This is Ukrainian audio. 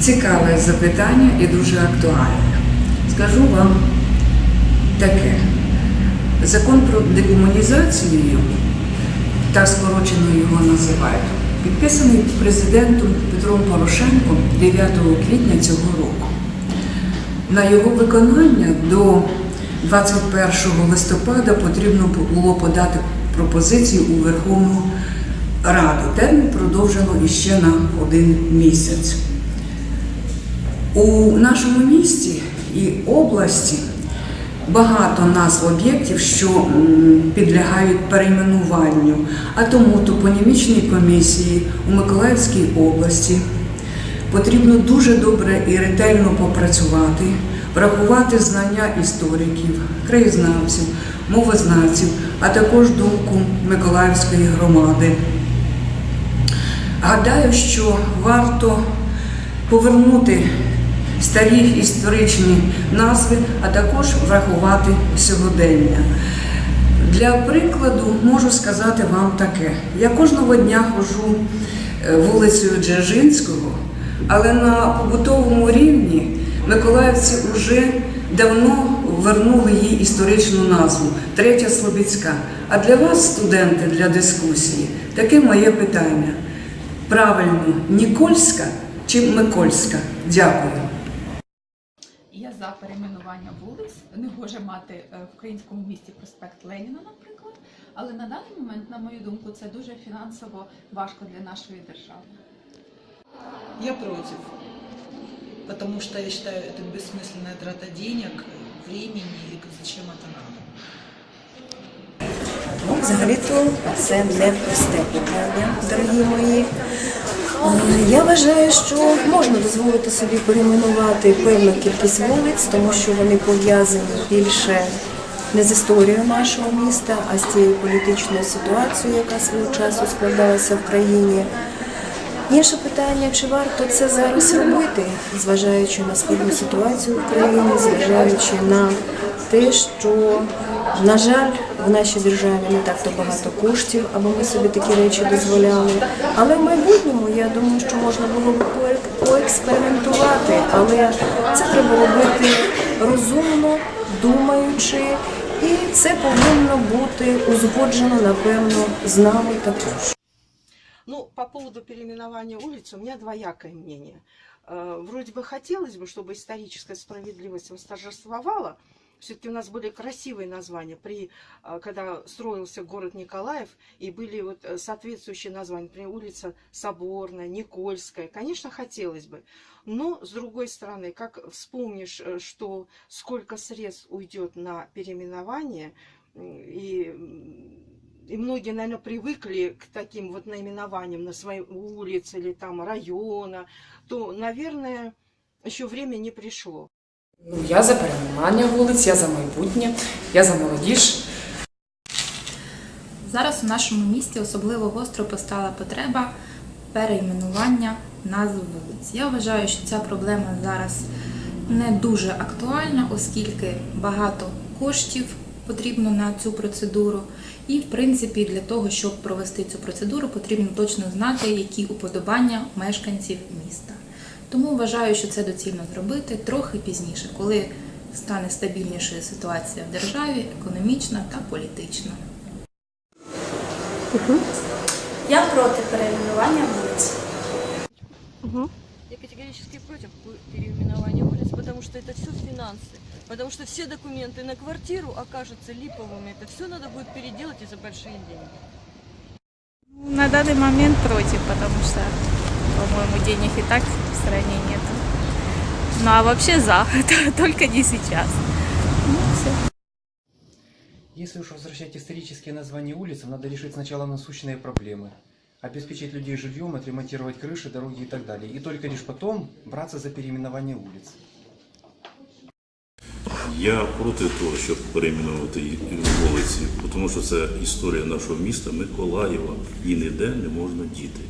цікаве запитання і дуже актуальне. Скажу вам таке. Закон про декомунізацію, так скорочено його називають, підписаний президентом Петром Порошенком 9 квітня цього року. На його виконання до 21 листопада потрібно було подати пропозицію у Верховну Раду. Термін продовжено іще на один місяць. У нашому місті і області багато назв об'єктів, що підлягають перейменуванню, а тому топонімічній комісії у Миколаївській області потрібно дуже добре і ретельно попрацювати, врахувати знання істориків, краєзнавців, мовознавців, а також думку Миколаївської громади. Гадаю, що варто повернути старі історичні назви, а також врахувати сьогодення. Для прикладу можу сказати вам таке: я кожного дня ходжу е, вулицею Дзержинського, але на побутовому рівні миколаївці вже давно вернули їй історичну назву Третя Слобідська. А для вас, студенти, для дискусії, таке моє питання. Правильно, Нікольська чи Микольська? Дякую Я за перейменування вулиць. Не може мати е, в українському місті проспект Леніна, наприклад. Але на даний момент, на мою думку, це дуже фінансово важко для нашої держави. Я против. Потому что я считаю, это бессмысленная трата денег, времени, и зачем это надо. Ну, взагалі-то це не просте питання, дорогі мої. Я вважаю, що можна дозволити собі перейменувати певну кількість вулиць, тому що вони пов'язані більше не з історією нашого міста, а з тією політичною ситуацією, яка свого часу складалася в країні. Інше питання, чи варто це зараз робити, зважаючи на складну ситуацію в країні, зважаючи на те, що, на жаль, в нашій державі не так-то багато коштів, аби ми собі такі речі дозволяли. Але в майбутньому я думаю, що можна було б поек- поекспериментувати, але це треба робити розумно, думаючи, і це повинно бути узгоджено, напевно, з нами також. Ну, по поводу переименования улиц у меня двоякое мнение. Э, Вроде бы хотелось бы, чтобы историческая справедливость восторжествовала. Все-таки у нас были красивые названия, при, э, когда строился город Николаев, и были вот э, соответствующие названия, например, улица Соборная, Никольская. Конечно, хотелось бы. Но, с другой стороны, как вспомнишь, э, что сколько средств уйдет на переименование, и и многие, наверное, привыкли к таким вот наименованиям на своей улице или там района, то, наверное, еще время не пришло. Ну, я за перейменування вулиць, я за майбутнє, я за молодіж. Зараз у нашому місті особливо гостро постала потреба перейменування назв вулиць. Я вважаю, що ця проблема зараз не дуже актуальна, оскільки багато коштів потрібно на цю процедуру. І, в принципі, для того, щоб провести цю процедуру, потрібно точно знати, які уподобання мешканців міста. Тому вважаю, що це доцільно зробити трохи пізніше, коли стане стабільнішою ситуація в державі, економічна та політична. Я проти перейменування вулиць. Я категорически против переименования улиц, потому что это все финансы. Потому что все документы на квартиру окажутся липовыми. Это все надо будет переделать и за большие деньги. На данный момент против, потому что, по-моему, денег и так в стране нет. Ну а вообще за, только не сейчас. Ну, все. Если уж возвращать исторические названия улицам, надо решить сначала насущные проблемы. Обеспечить людей жильем, отремонтировать крыши, дороги и так далее. И только лишь потом браться за переименование улиц. Я проти того, щоб перейменувати їх вулиці, тому що це історія нашого міста Миколаєва. І ніде не можна діти.